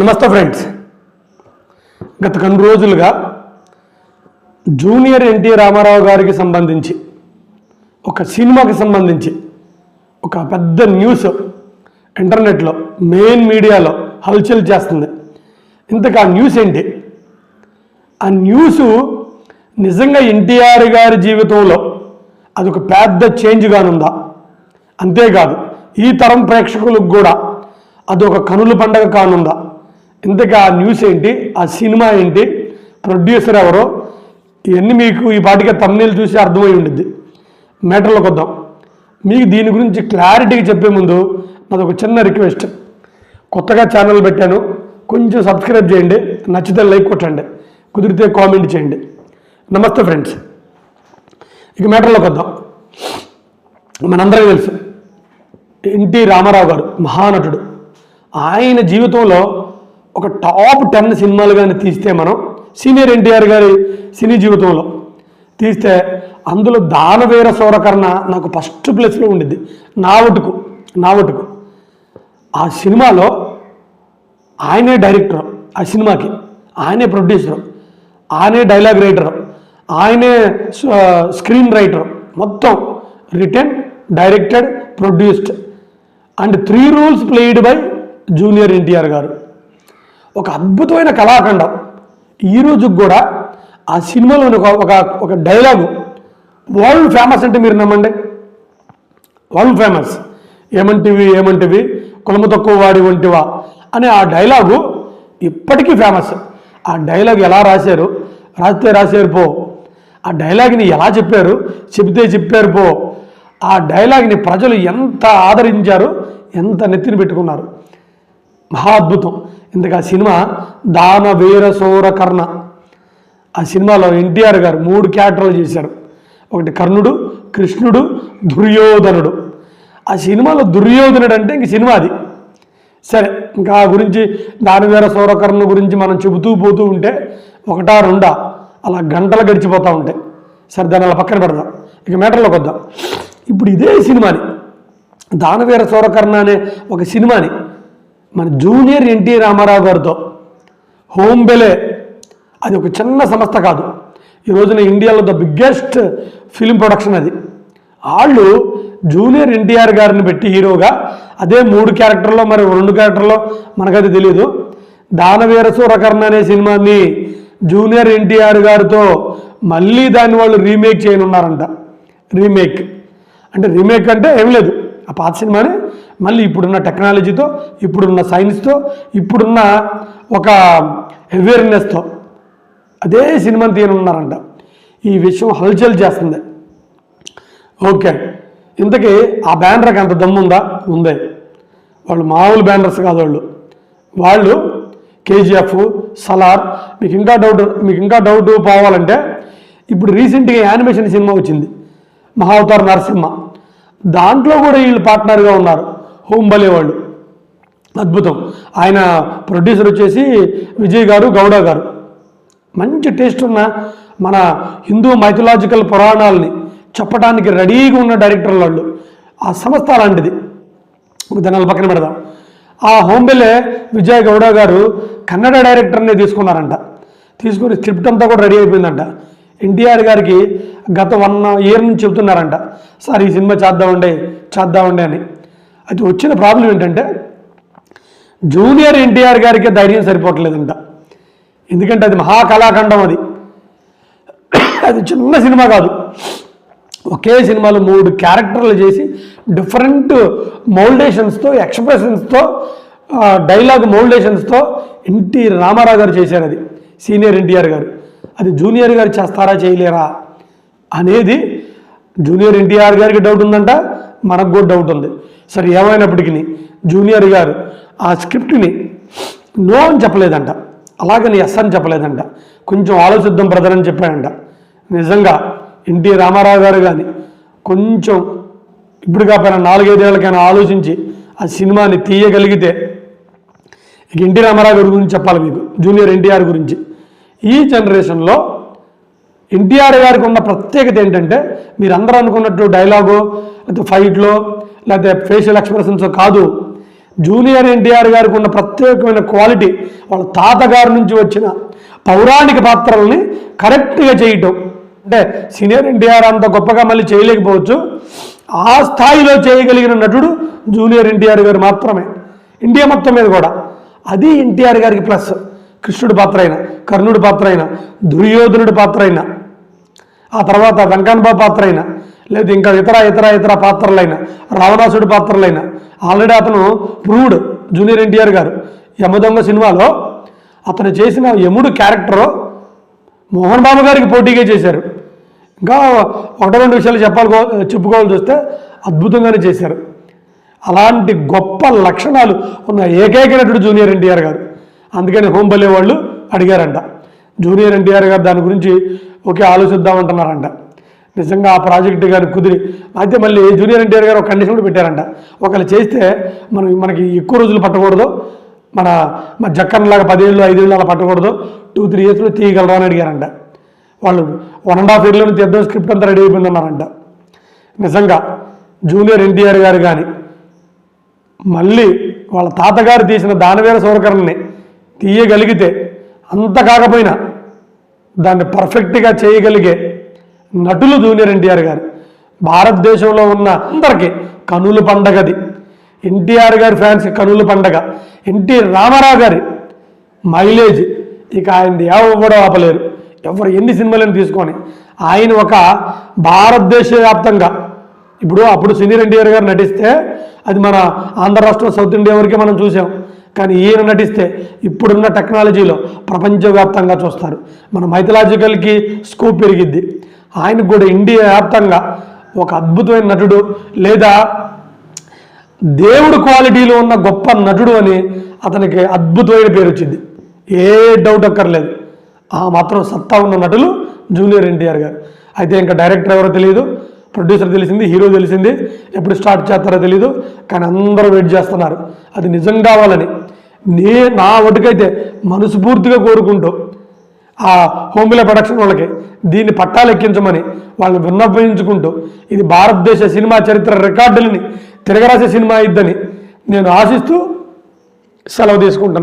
నమస్తే ఫ్రెండ్స్. గత కొన్ని రోజులుగా జూనియర్ ఎన్టీ రామారావు గారికి సంబంధించి ఒక సినిమాకి సంబంధించి ఒక పెద్ద న్యూస్ ఇంటర్నెట్లో మెయిన్ మీడియాలో హల్చల్ చేస్తుంది. ఇంతకు ఆ న్యూస్ ఏంటి? ఆ న్యూస్ నిజంగా ఎన్టీఆర్ గారి జీవితంలో అదొక పెద్ద చేంజ్ కానుందా అంతేకాదు ఈ తరం ప్రేక్షకులకు కూడా అదొక కనుల పండగ కానుందా? ఇంతకీ ఆ న్యూస్ ఏంటి? ఆ సినిమా ఏంటి? ప్రొడ్యూసర్ ఎవరో? ఇవన్నీ మీకు ఈ పాటికి తమ్నేలు చూసి అర్థమై ఉండిద్ది. మ్యాటర్లోకి వద్దాం. మీకు దీని గురించి క్లారిటీగా చెప్పే ముందు నాది ఒక చిన్న రిక్వెస్ట్ కొత్తగా ఛానల్ పెట్టాను. కొంచెం సబ్స్క్రైబ్ చేయండి. నచ్చితే లైక్ కొట్టండి. కుదిరితే కామెంట్ చేయండి. నమస్తే ఫ్రెండ్స్ ఇక మ్యాటర్లోకి వద్దాం. మనందరికీ తెలుసు. ఎన్టీ రామారావు గారు మహానటుడు. ఆయన జీవితంలో ఒక టాప్ టెన్ సినిమాలు కానీ తీస్తే మనం సీనియర్ ఎన్టీఆర్ గారి సినీ జీవితంలో తీస్తే అందులో దానవీర సూరకర్ణ నాకు ఫస్ట్ ప్లేస్లో ఉండిద్ది. నావటుకు నావటుకు ఆ సినిమాలో ఆయనే డైరెక్టర్ ఆ సినిమాకి. ఆయనే ప్రొడ్యూసర్ ఆయనే డైలాగ్ రైటర్ ఆయనే స్క్రీన్ రైటర్. మొత్తం written directed produced. And three roles played by junior NTR garu. ఒక అద్భుతమైన కళాఖండం. ఈ కూడా ఆ సినిమాలోని ఒక ఒక ఒక డైలాగు వరల్డ్ ఫేమస్ అంటే మీరు నమ్మండి. World famous. ఏమంటివి ఏమంటివి కులము తక్కువ వాడి వంటివా అనే ఆ డైలాగు ఇప్పటికీ ఫేమస్. ఆ డైలాగ్ ఎలా రాశారు? రాస్తే రాశారు పో. ఆ డైలాగ్ని ఎలా చెప్పారు? చెబితే చెప్పారు పో. ఆ డైలాగ్ని ప్రజలు ఎంత ఆదరించారు ఎంత నెత్తిని పెట్టుకున్నారు. మహా అద్భుతం ఇందుకు ఆ సినిమా దాన వీర సౌర కర్ణ. ఆ సినిమాలో ఎన్టీఆర్ గారు మూడు క్యారెక్టర్లు చేశారు. ఒకటి కర్ణుడు కృష్ణుడు దుర్యోధనుడు. ఆ సినిమాలో దుర్యోధనుడు అంటే ఇంక సినిమా అది. సరే ఇంకా ఆ గురించి దానివేర సౌరకరణ గురించి మనం చెబుతూ పోతూ ఉంటే ఒకటా రెండా అలా గంటలు గడిచిపోతూ ఉంటాయి. సరే దాన్ని అలా పక్కన పెడదాం. ఇక మేటర్లోకి వద్దాం. ఇప్పుడు ఇదే సినిమాని. దానవీర సౌరకర్ణ అనే ఒక సినిమాని మన జూనియర్ ఎన్టీ రామారావు గారితో హోమ్ బెలే అది ఒక చిన్న సంస్థ కాదు. ఈ రోజున ఇండియాలో ద బిగ్గెస్ట్ ఫిలిం ప్రొడక్షన్ అది. వాళ్ళు జూనియర్ ఎన్టీఆర్ గారిని పెట్టి హీరోగా అదే మూడు క్యారెక్టర్లో మరి రెండు క్యారెక్టర్లో మనకది తెలియదు దానవీర సూరకర్ణ అనే సినిమాని జూనియర్ ఎన్టీఆర్ గారితో మళ్ళీ దాన్ని వాళ్ళు రీమేక్ చేయనున్నారంట. రీమేక్. అంటే రీమేక్ అంటే ఏం లేదు. ఆ పాత సినిమాని మళ్ళీ ఇప్పుడున్న టెక్నాలజీతో ఇప్పుడున్న సైన్స్తో ఇప్పుడున్న ఒక అవేర్నెస్తో అదే సినిమాని తీయనున్నారంట. ఈ విషయం హల్చల్ చేస్తుంది. ఓకే. ఇంతకీ ఆ బ్యానర్కి అంత దమ్ముందా? ఉందే. వాళ్ళు మామూలు బ్యానర్స్ కాదు వాళ్ళు. వాళ్ళు కేజీఎఫ్ సలార్ మీకు ఇంకా డౌట్ మీకు ఇంకా డౌట్ పోవాలంటే ఇప్పుడు రీసెంట్గా యానిమేషన్ సినిమా వచ్చింది. మహావతార నరసింహ. దాంట్లో కూడా వీళ్ళు పార్ట్నర్గా ఉన్నారు. హోంబలే వాళ్ళు అద్భుతం. ఆయన ప్రొడ్యూసర్ వచ్చేసి విజయ్ గారు గౌడ గారు. మంచి టేస్ట్ ఉన్న మన హిందూ మైథలాజికల్ పురాణాలని చెప్పడానికి రెడీగా ఉన్న డైరెక్టర్ వాళ్ళు. ఆ సంస్థ అలాంటిది. దాని పక్కన పెడదాం. ఆ హోంబెలే విజయ్ గౌడ గారు కన్నడ డైరెక్టర్ని తీసుకున్నారంట. తీసుకుని స్క్రిప్ట్ అంతా కూడా రెడీ అయిపోయిందంట. ఎన్టీఆర్ గారికి గత వన్ ఇయర్ నుంచి చెప్తున్నారంట. సార్ ఈ సినిమా చేద్దామండి చేద్దామండి అని. అది వచ్చిన ప్రాబ్లం ఏంటంటే జూనియర్ ఎన్టీఆర్ గారికి ధైర్యం సరిపోవట్లేదంట. ఎందుకంటే అది మహాకళాఖండం అది. అది చిన్న సినిమా కాదు. ఒకే సినిమాలో మూడు క్యారెక్టర్లు చేసి డిఫరెంట్ మౌల్డేషన్స్తో ఎక్స్ప్రెషన్స్తో డైలాగ్ మౌల్డేషన్స్తో ఎన్టీ రామారావు గారు చేశారు అది సీనియర్ ఎన్టీఆర్ గారు. అది జూనియర్ గారు చేస్తారా చేయలేరా అనేది జూనియర్ ఎన్టీఆర్ గారికి డౌట్ ఉందంట. మనకు కూడా డౌట్ ఉంది. సరే ఏమైనప్పటికీ జూనియర్ గారు ఆ స్క్రిప్ట్ని నో అని చెప్పలేదంట. అలాగని ఎస్ అని చెప్పలేదంట. కొంచెం ఆలోచిద్దాం బ్రదర్ అని చెప్పాడంట. నిజంగా ఎన్టీ రామారావు గారు కానీ కొంచెం ఇప్పుడు కాకపోయినా నాలుగైదేళ్ళకైనా ఆలోచించి ఆ సినిమాని తీయగలిగితే ఇక ఎన్టీ రామారావు గారి గురించి చెప్పాలి మీకు జూనియర్ ఎన్టీఆర్ గురించి. ఈ జనరేషన్లో ఎన్టీఆర్ గారికి ఉన్న ప్రత్యేకత ఏంటంటే మీరు అందరూ అనుకున్నట్టు డైలాగు లేకపోతే ఫైట్లో లేకపోతే ఫేషియల్ ఎక్స్ప్రెషన్స్ కాదు. జూనియర్ ఎన్టీఆర్ గారికి ఉన్న ప్రత్యేకమైన క్వాలిటీ వాళ్ళ తాతగారి నుంచి వచ్చిన పౌరాణిక పాత్రల్ని కరెక్ట్గా చేయటం. అంటే సీనియర్ ఎన్టీఆర్ అంత గొప్పగా మళ్ళీ చేయలేకపోవచ్చు. ఆ స్థాయిలో చేయగలిగిన నటుడు జూనియర్ ఎన్టీఆర్ గారు మాత్రమే. ఇండియా మొత్తం మీద కూడా. అది ఎన్టీఆర్ గారికి ప్లస్ కృష్ణుడి పాత్ర అయినా కర్ణుడి పాత్ర అయినా దుర్యోధనుడి పాత్ర అయినా. ఆ తర్వాత వెంకన్నబాబు పాత్ర అయినా లేదా ఇంకా ఇతర ఇతర ఇతర పాత్రలైన రావణాసుడి పాత్రలైన ఆల్రెడీ అతను ప్రూవ్డ్ జూనియర్ ఎన్టీఆర్ గారు యమదొంగ సినిమాలో అతను చేసిన యముడు క్యారెక్టర్ మోహన్ బాబు గారికి పోటీగా చేశారు. ఇంకా ఒకటో రెండు విషయాలు చెప్పాలి చెప్పుకోవాల్సి వస్తే అద్భుతంగానే చేశారు. అలాంటి గొప్ప లక్షణాలు ఉన్న ఏకైక నటుడు జూనియర్ ఎన్టీఆర్ గారు. అందుకని హోంబలే వాళ్ళు అడిగారంట. జూనియర్ ఎన్టీఆర్ గారు దాని గురించి ఒకే ఆలోచిద్దామంటున్నారంట. నిజంగా ఆ ప్రాజెక్ట్ గారి కుదిరి అయితే మళ్ళీ జూనియర్ ఎన్టీఆర్ గారు ఒక కండిషన్ కూడా పెట్టారంట. ఒకళ్ళు చేస్తే మనం మనకి ఎక్కువ రోజులు పట్టకూడదు. మన మన జక్కన్లాగా పదేళ్ళు ఐదేళ్ళు అలా పట్టకూడదు. టూ త్రీ ఇయర్స్లో తీయగలరా అని అడిగారంట. వాళ్ళు వన్ అండ్ హాఫ్ ఇయర్లోనే తీద్దాం స్క్రిప్ట్ అంతా రెడీ అయిపోయిందన్నారంట. నిజంగా జూనియర్ ఎన్టీఆర్ గారు కానీ మళ్ళీ వాళ్ళ తాతగారు తీసిన దానవీర సౌరకరణని తీయగలిగితే అంత కాకపోయినా దాన్ని పర్ఫెక్ట్గా చేయగలిగే నటులు జూనియర్ ఎన్టీఆర్ గారు. భారతదేశంలో ఉన్న అందరికీ కనుల పండగది ఎన్టీఆర్ గారి ఫ్యాన్స్ కనుల పండగ. ఎన్టీ రామారావు గారి మైలేజ్. ఇక ఆయనది కూడా ఆపలేరు. ఎవరు ఎన్ని సినిమాలను తీసుకొని ఆయన ఒక భారతదేశ వ్యాప్తంగా ఇప్పుడు అప్పుడు సీనియర్ ఎన్టీఆర్ గారు నటిస్తే అది మన ఆంధ్ర రాష్ట్రం సౌత్ ఇండియా వరకే మనం చూసాం. కానీ ఈయన నటిస్తే ఇప్పుడున్న టెక్నాలజీలో ప్రపంచవ్యాప్తంగా చూస్తారు. మన మైథలాజికల్కి స్కోప్ పెరిగిద్ది. ఆయనకు కూడా ఇండియా వ్యాప్తంగా ఒక అద్భుతమైన నటుడు లేదా దేవుడు క్వాలిటీలో ఉన్న గొప్ప నటుడు అని అతనికి అద్భుతమైన పేరు వచ్చింది ఏ డౌట్ అక్కర్లేదు. ఆ మాత్రం సత్తా ఉన్న నటులు జూనియర్ ఎన్టీఆర్ గారు. అయితే ఇంకా డైరెక్టర్ ఎవరో తెలియదు ప్రొడ్యూసర్ తెలిసింది హీరో తెలిసింది. ఎప్పుడు స్టార్ట్ చేస్తారో తెలియదు కానీ అందరూ వెయిట్ చేస్తున్నారు. అది నిజం కావాలని నే నా ఒటుకైతే మనస్ఫూర్తిగా కోరుకుంటూ ఆ హోమిల ప్రొడక్షన్ వాళ్ళకి దీన్ని పట్టాలు ఎక్కించమని వాళ్ళని విన్నపించుకుంటూ ఇది భారతదేశ సినిమా చరిత్ర రికార్డులని తిరగరాసే సినిమా ఇద్దని నేను ఆశిస్తూ సెలవు తీసుకుంటున్నాను